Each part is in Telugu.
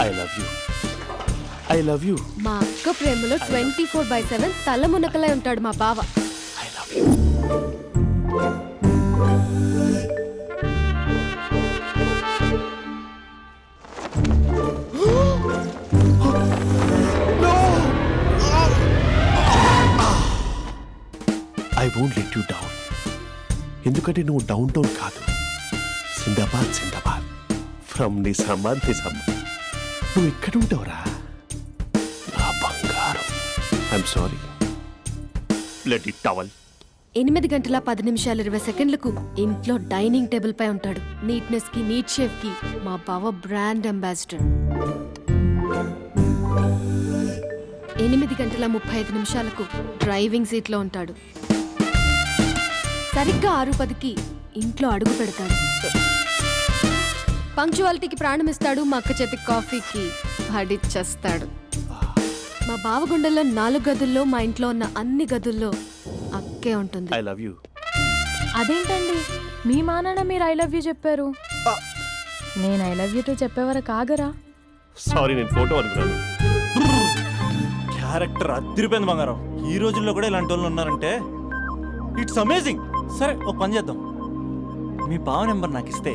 I love you I love you మా అక్క ప్రేమలో ట్వంటీ ఫోర్ బై సెవెన్ తల మునకలై ఉంటాడు మా బావ. I love you I won't let you down ఎందుకంటే నువ్వు డౌన్ టౌన్ కాదు. Sindbad Sindbad from Nizamabad Nizamabad నువ్వు ఇక్కడ ఉంటావురా నా బంగారం. ఐఎమ్ సారీ టవల్ ఎనిమిది గంటల పది నిమిషాలు ఇరవై సెకండ్లకు ఇంట్లో డైనింగ్ టేబుల్ పై ఉంటాడు. నీట్నెస్కి నీట్ షేఫ్కి మా బావ బ్రాండ్ అంబాసిడర్. ఎనిమిది గంటల ముప్పై ఐదు నిమిషాలకు డ్రైవింగ్ సీట్లో ఉంటాడు. సరిగ్గా ఆరు పదికి ఇంట్లో అడుగు పెడతాడు. పంక్చువాలిటీకి ప్రాణం ఇస్తాడు మా అక్క చేతి కాఫీకి పడిచ్చేస్తాడు. మా బావ గుండెల్లో నాలుగు గదుల్లో మా ఇంట్లో ఉన్న అన్ని గదుల్లో అక్కే ఉంటుంది. I love you. అదేంటండి? మీ మానాన్న మీరు ఐ లవ్ యూ చెప్పారు. నేను ఐ లవ్ యూ టు చెప్పేవరకు ఆగరా? సారీ నేను ఫోటో అనుకున్నాను. క్యారెక్టర్ అదిరిపోయింది బంగారం. ఈ రోజుల్లో కూడా ఇలాంటి వాళ్ళు ఉన్నారంటే ఇట్స్ అమేజింగ్. సరే ఒక పని చేద్దాం. మీ బావ నెంబర్ నాకు ఇస్తే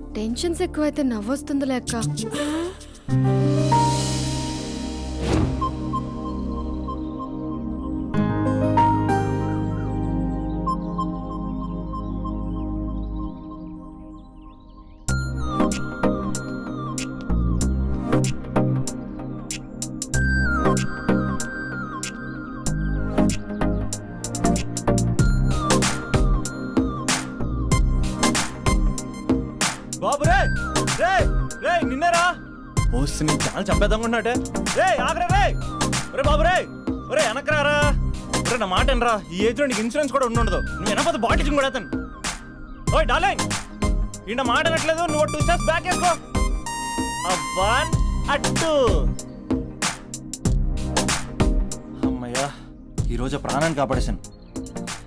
టెన్షన్స్ ఎక్కువైతే నవ్వొస్తుందిలే అక్క. ఓసి నేను చాలా చంపేద్దామన్నట్టే రే ఆగరే రే ఒరే బాబు రే ఒరే వెనకరారా ఒరే నా మాట ఎనరా ఈ ఏజ్లో నీకు ఇన్సూరెన్స్ కూడా ఉండదు. నువ్వు వెనకపోతే బాటిల్ కూడా అతను ఓయ్ డాలే ఈ మాట అనట్లేదు నువ్వు టూ స్టెప్స్ బ్యాక్ వేసుకో. వన్ అట్టు అమ్మయ్యా ఈరోజు ప్రాణాన్ని కాపాడేశాను.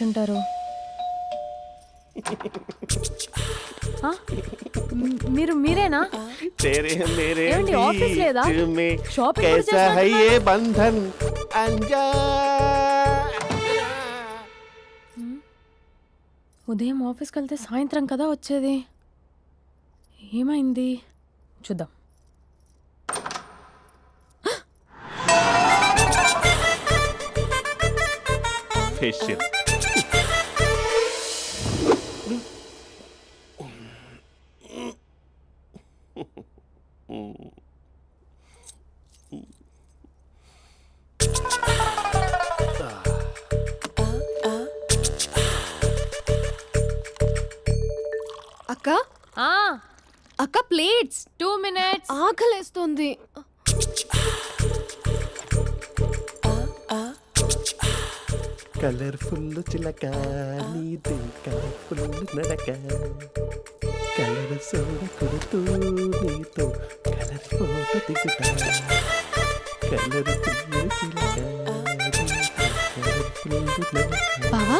టైంలో ఎవరు వచ్చుంటారు ఆ? మ్, మీరు మీరేనా तेरे मेरे ఏమండి, ఆఫీస్ లేదా? बीच में షాపింగ్ కూడా कैसा है చేస్తున్నట్టున్నారు? ये बंधन अंजा ఉదయం ఆఫీస్కి వెళ్తే సాయంత్రం కదా వచ్చేది ఏమైంది చూద్దాం फेशियल అక్క? ఆ. అక్క ప్లేట్స్ టూ మినిట్స్ ఆకలేస్తుంది. కలర్ఫుల్ చిలక నీదే కలర్ఫుల్ నడక. కలర్ సోడ కొడుతూ నీతో కలర్ ఫోటో దిగుతా. కలర్ఫుల్ చిలక బావా?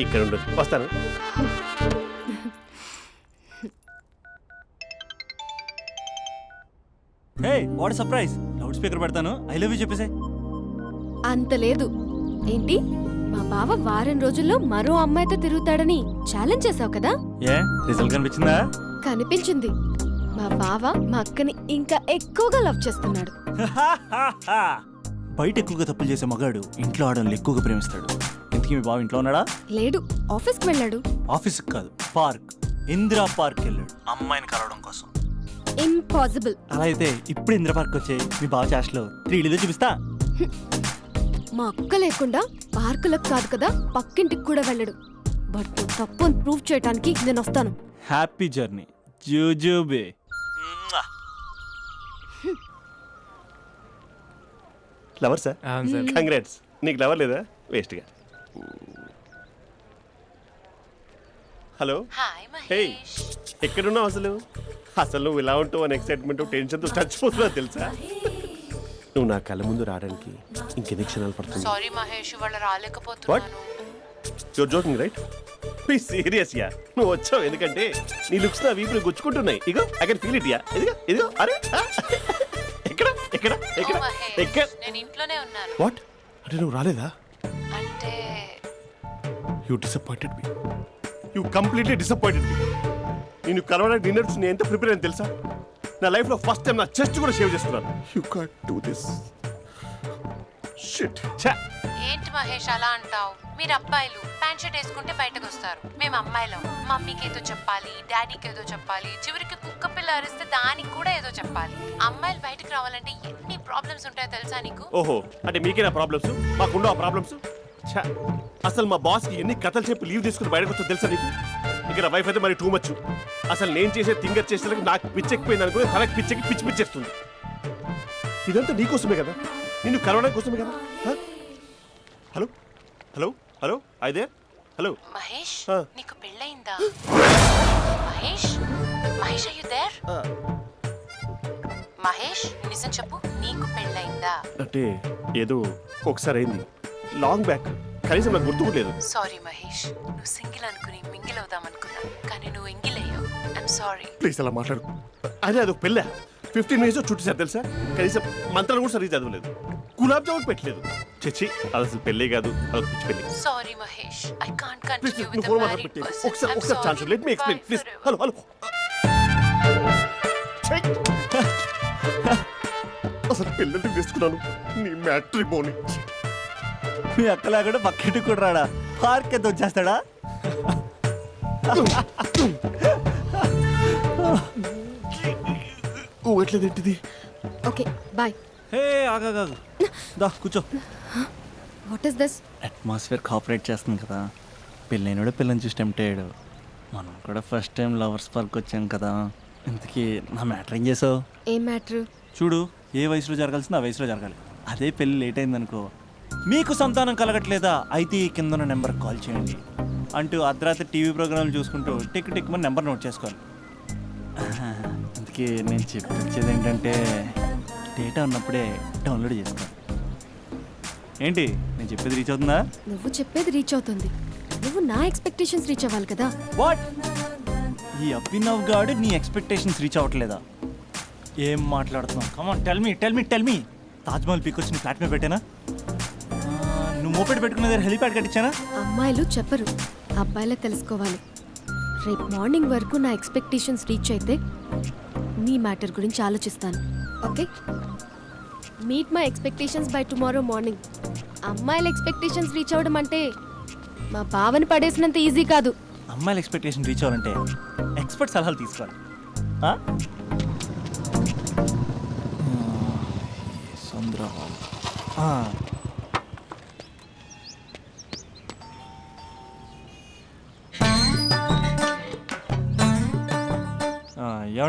ఇక్కడ ఉండదు వస్తాను. Hey what surprise loud speaker పెడతాను. ఐ లవ్ యూ చెప్పేసే. అంత లేదు. ఏంటి? మా బావ వారం రోజుల్లో మరో అమ్మాయితో తిరుగుతాడని ఛాలెంజ్ చేసావు కదా? ఏ? రిజల్ట్ కనిపించిందా? కనిపించింది. మా బావ మా అక్కని ఇంకా ఎక్కువగా లవ్ చేస్తున్నాడు. బయట ఎక్కువగా తప్పులు చేసే మగాడు ఇంట్లో ఆడవాళ్ళు ఎక్కువగా ప్రేమిస్తాడు. ఇంతకీ మీ బావ ఇంట్లో ఉన్నాడా? లేడు. ఆఫీస్కి వెళ్ళాడు. ఆఫీస్కి కాదు పార్క్. ఇందిరా పార్క్ వెళ్ళాడు. అమ్మాయిని కలవడం కోసం. ఇంపాసిబుల్. అలా అయితే ఇప్పుడు ఇందిరా పార్క్ వచ్చే మీ బావ చాష్లో త్రీ చూపిస్తా. మా అక్క లేకుండా పార్కులకు కాదు కదా పక్కింటికి కూడా వెళ్ళడు. బట్ తప్పు ప్రూవ్ చేయడానికి నేను వస్తాను. Happy journey. జూజూబే. Lover sir? అవును సార్. కంగ్రాట్స్. నీకు లవర్ లేదా? వేస్ట్గా హలో? హాయ్ హే మహేష్ ఎక్కడున్నావు అసలు? అసలు నువ్వు ఇలా ఉంటావు అని ఎక్సైట్మెంట్ టెన్షన్తో చచ్చిపోతున్నావు తెలుసా? నువ్వు నా కళ్ళ ముందు రావడానికి ఇంకెన్ని క్షణాలు పడుతుంది? సారీ మహేష్ ఇవాళ రాలేకపోతున్నాను. You're joking right please serious ya నువ్వు వచ్చావు ఎందుకంటే నీ లుక్స్ నా వీపులు గుచ్చుకుంటున్నాయి. ఇగో I can feel it ya ఇదిగో ఇదిగో అరే. ఎక్కడ? ఎక్కడ? ఎక్కడ? ఎక్కడ? నేను ఇంట్లోనే ఉన్నాను. వాట్ అంటే నువ్వు రాలేదా? అంటే you disappointed me you completely disappointed me నేను కలవడానికి డిన్నర్స్ నేను ఎంత ప్రిపేర్ అని తెలుసా? నా లైఫ్లో ఫస్ట్ టైం నా చెస్ట్ కూడా సేవ్ చేస్తున్నాను you can't do this shit ఏంటి మహేష్ అలా అంటావు? మీరు అబ్బాయిలు ప్యాంట్ షర్ట్ వేసుకుంటే బయటకు వస్తారు. మేము అమ్మాయిలం. మమ్మీకి ఏదో చెప్పాలి డాడీకి ఏదో చెప్పాలి చివరికి కుక్క పిల్ల అరిస్తే దానికి కూడా ఏదో చెప్పాలి. అమ్మాయిలు బయటకు రావాలంటే ఎన్ని ప్రాబ్లమ్స్ ఉంటాయో తెలుసా నీకు? ఓహో అంటే మీకేనా ప్రాబ్లమ్స్ మాకుండా ప్రాబ్లమ్స్ అసలు మా బాస్కి ఎన్ని కథలు చెప్పి లీవ్ తీసుకుని బయటకు వచ్చో తెలుసా నీకు? ఇక్కడ వైఫ్ అయితే మరి టూ మచ్ అసలు నేను చేసే థింగర్ చేసేందుకు నాకు పిచ్చెక్కిపోయింది అనుకుని తనకి పిచ్చెక్కి పిచ్చి పిచ్చేస్తుంది. ఇదంతా నీకోసమే కదా? నిన్ను కలవడం కోసమే కదా? హలో? హలో? హలో? అయితే హలో? మహేష్. నీకు పెళ్ళయిందా? Mahesh? Mahesh are you there Mahesh నిజం చెప్పు నీకు పెళ్ళయిందా? అంటే ఏదో ఒకసారి అయింది లాంగ్ బ్యాక్. కనీసం నాకు గుర్తు లేదు. సారీ మహేష్ నువ్వు సింగిల్ అనుకుని మింగిల్ అవుదాం అనుకున్నా కానీ నువ్వు ఎంగిల్ అయ్యావు. ఐమ్ సారీ ప్లీజ్ అలా మాట్లాడు. అదే అది ఒక పెళ్ళ? ఫిఫ్టీన్ మినిట్స్ చుట్టూ సార్ తెలుసా? కనీసం మంత్రాలు కూడా సరిగ్గా చదవలేదు. గులాబ్ జామున్ పెట్టలేదు. చచ్చి అది అసలు పెళ్ళే కాదు అది పిచ్చి పెళ్ళి. Sorry Mahesh I can't continue with the మాత్రం మ్యారీడ్ పర్సన్ ఒకసారి ఒకసారి chance let me explain please. Hello hello. అసలు పెళ్ళంటే తీసుకున్నాను. నీ మ్యాట్రీ బోని. మీ అక్క లేకుండా పక్కింటికి కూడా రాడా? పార్క్ ఎంత వచ్చేస్తాడా ఊగట్లేదు ఏంటిది ఓకే బాయ్. హే ఆగాగు దా కూర్చో. What is this atmosphere cooperate చేస్తుంది కదా. పెళ్ళైనడు పిల్లని చూసి టెంప్ట్ అయ్యాడు. మనం కూడా ఫస్ట్ టైం లవర్స్ పార్క్ వచ్చాం కదా. ఇంతకీ నా మ్యాటర్ ఏం చేసావు? ఏం మ్యాటర్ చూడు ఏ వయసులో జరగాల్సిందో ఆ వయసులో జరగాలి. అదే పెళ్ళి లేట్ అయిందనుకో. మీకు సంతానం కలగట్లేదా? అయితే ఈ కింద ఉన్న నెంబర్ కాల్ చేయండి. అంటూ అర్ధరాత్రి టీవీ ప్రోగ్రాంలు చూసుకుంటూ టిక్ టిక్ మన నెంబర్ నోట్ చేసుకోవాలి. అందుకే నేను చెప్పించేది ఏంటంటే డేటా ఉన్నప్పుడే డౌన్లోడ్ చేసుకోవాలి ఏంటి? నేను చెప్పేది రీచ్ అవుతుందా? నువ్వు చెప్పేది రీచ్ అవుతుంది. నువ్వు నా ఎక్స్పెక్టేషన్స్ రీచ్ అవ్వాలి కదా. వాట్ ఈ అభినవ్ గాడు నీ ఎక్స్పెక్టేషన్స్ రీచ్ అవ్వట్లేదా? ఏం మాట్లాడుతున్నావు? Come on tell me tell me tell me Taj Mahal peak వచ్చి ఫ్లాట్ మీద పెట్టానా? నువ్వు మోపెట్ పెట్టుకునే దగ్గర హెలిప్యాడ్ కట్టించానా? అమ్మాయిలు చెప్పరు. అబ్బాయిలే తెలుసుకోవాలి. రేపు మార్నింగ్ వరకు నా ఎక్స్పెక్టేషన్స్ రీచ్ అయితే నీ మ్యాటర్ గురించి ఆలోచిస్తాను. Okay? Meet my expectations bye tomorrow morning అమ్మాయిల ఎక్స్పెక్టేషన్స్ రీచ్ అవ్వడం అంటే మా బావని పడేసినంత ఈజీ కాదు. అమ్మాయిల ఎక్స్పెక్టేషన్ రీచ్ అవ్వాలంటే ఎక్స్పర్ట్ సలహాలు తీసుకోవాలి. సంద్రబాబు.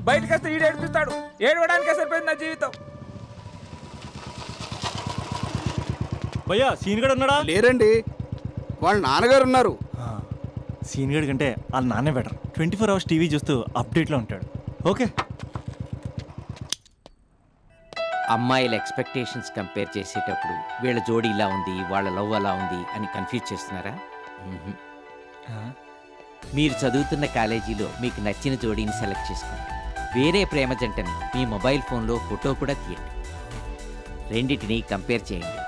బయటకు వస్తే ఈడు ఏడిపిస్తాడు. ఏడవడానికే సరిపోయింది నా జీవితం. భయ్యా సీన్ గడు ఉన్నాడా? లేరండి. వాళ్ళ నాన్నగారు ఉన్నారు. ఆ, సీన్ గడి కంటే వాళ్ళ నాన్నే better. Twenty four hours TV చూస్తూ అప్డేట్లో ఉంటాడు. ఓకే. అమ్మాయిల ఎక్స్పెక్టేషన్స్ కంపేర్ చేసేటప్పుడు వీళ్ళ జోడి ఇలా ఉంది వాళ్ళ లవ్ అలా ఉంది అని కన్ఫ్యూజ్ చేస్తున్నారా. మీరు చదువుతున్న కాలేజీలో మీకు నచ్చిన జోడీని సెలెక్ట్ చేసుకోండి. వేరే ప్రేమ జంటని మీ మొబైల్ ఫోన్లో ఫోటో కూడా తీయండి. రెండింటిని కంపేర్ చేయండి.